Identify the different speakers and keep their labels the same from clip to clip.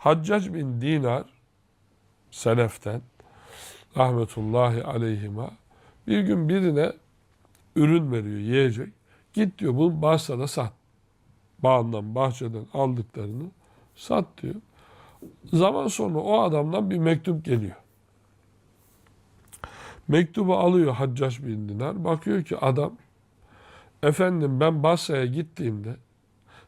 Speaker 1: Haccac bin Dinar Seleften rahmetullahi aleyhima bir gün birine ürün veriyor yiyecek. Git diyor bunu Basra'da sat. Bağından, bahçeden aldıklarını sat diyor. Zaman sonra o adamdan bir mektup geliyor. Mektubu alıyor Haccac bin Dinar. Bakıyor ki adam efendim ben Basra'ya gittiğimde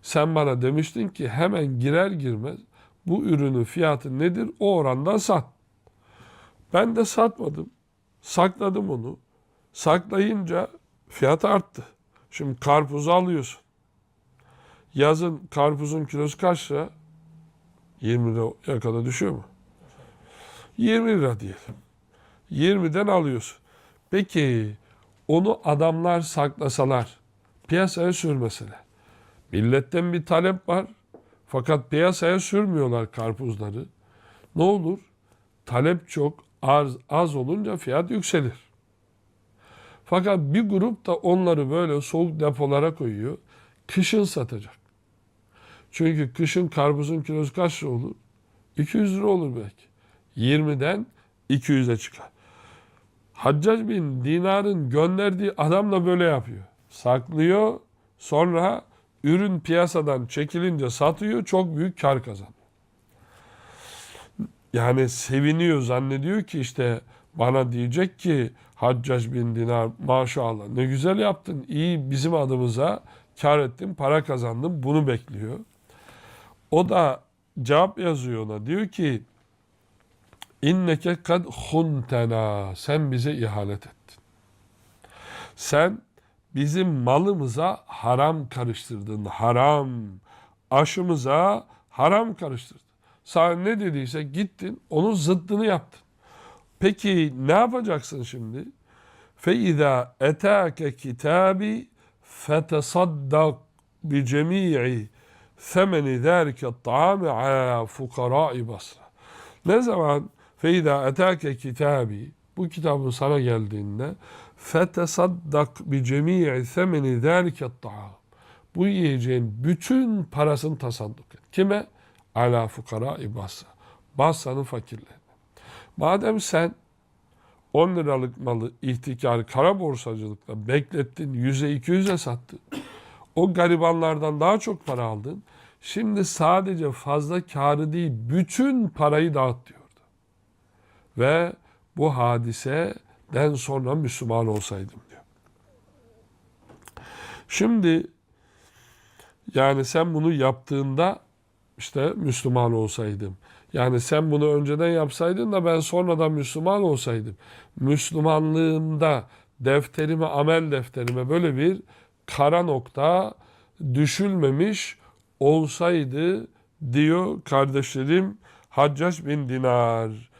Speaker 1: sen bana demiştin ki hemen girer girmez bu ürünün fiyatı nedir o orandan sat. Ben de satmadım. Sakladım onu. Saklayınca fiyat arttı. Şimdi karpuzu alıyorsun. Yazın karpuzun kilosu kaç lira? 20 liraya kadar düşüyor mu? 20 lira diyelim. 20'den alıyorsun. Peki onu adamlar saklasalar, piyasaya sürmeseler. Milletten bir talep var. Fakat piyasaya sürmüyorlar karpuzları. Ne olur? Talep çok, arz az olunca fiyat yükselir. Fakat bir grup da onları böyle soğuk depolara koyuyor. Kışın satacak. Çünkü kışın karpuzun kilosu kaç lira olur? 200 lira olur belki. 20'den 200'e çıkar. Haccac bin Dinar'ın gönderdiği adam da böyle yapıyor. Saklıyor, sonra ürün piyasadan çekilince satıyor, çok büyük kar kazanıyor. Yani seviniyor, zannediyor ki işte bana diyecek ki Haccac bin Dinar maşallah ne güzel yaptın, iyi bizim adımıza kar ettin, para kazandın, bunu bekliyor. O da cevap yazıyor ona, diyor ki İnneke kad huntena. Sen bize ihanet ettin. Sen bizim malımıza haram karıştırdın. Haram. Aşımıza haram karıştırdın. Sana ne dediyse gittin onun zıddını yaptın. Peki ne yapacaksın şimdi? فَاِذَا اَتَاكَ كِتَابِ فَتَصَدَّقْ بِجَمِيعِ ثَمَنِ ذَٰلِكَ الطَّعَامِ عَلَى فُقَرَاءِ بَصْرَ Ne zaman فَاِذَا اَتَاكَ kitabi Bu kitabın sana geldiğinde fetesaddak bi cemii semeni zâlike ta'am. Bu yiyeceğin bütün parasını tasadduk et. Kime? Ala fukara ibassa. Bassa'nın fakirlerine. Madem sen 10 liralık malı ihtikar kara borsacılıkla beklettin, 100'e 200'e sattın. O garibanlardan daha çok para aldın. Şimdi sadece fazla karı değil bütün parayı dağıt diyordu. Ve bu hadise hadiseden sonra Müslüman olsaydım diyor. Şimdi yani sen bunu yaptığında işte Müslüman olsaydım. Yani sen bunu önceden yapsaydın da ben sonradan Müslüman olsaydım. Müslümanlığımda defterime, amel defterime böyle bir kara nokta düşülmemiş olsaydı diyor kardeşlerim Haccac bin Dinar.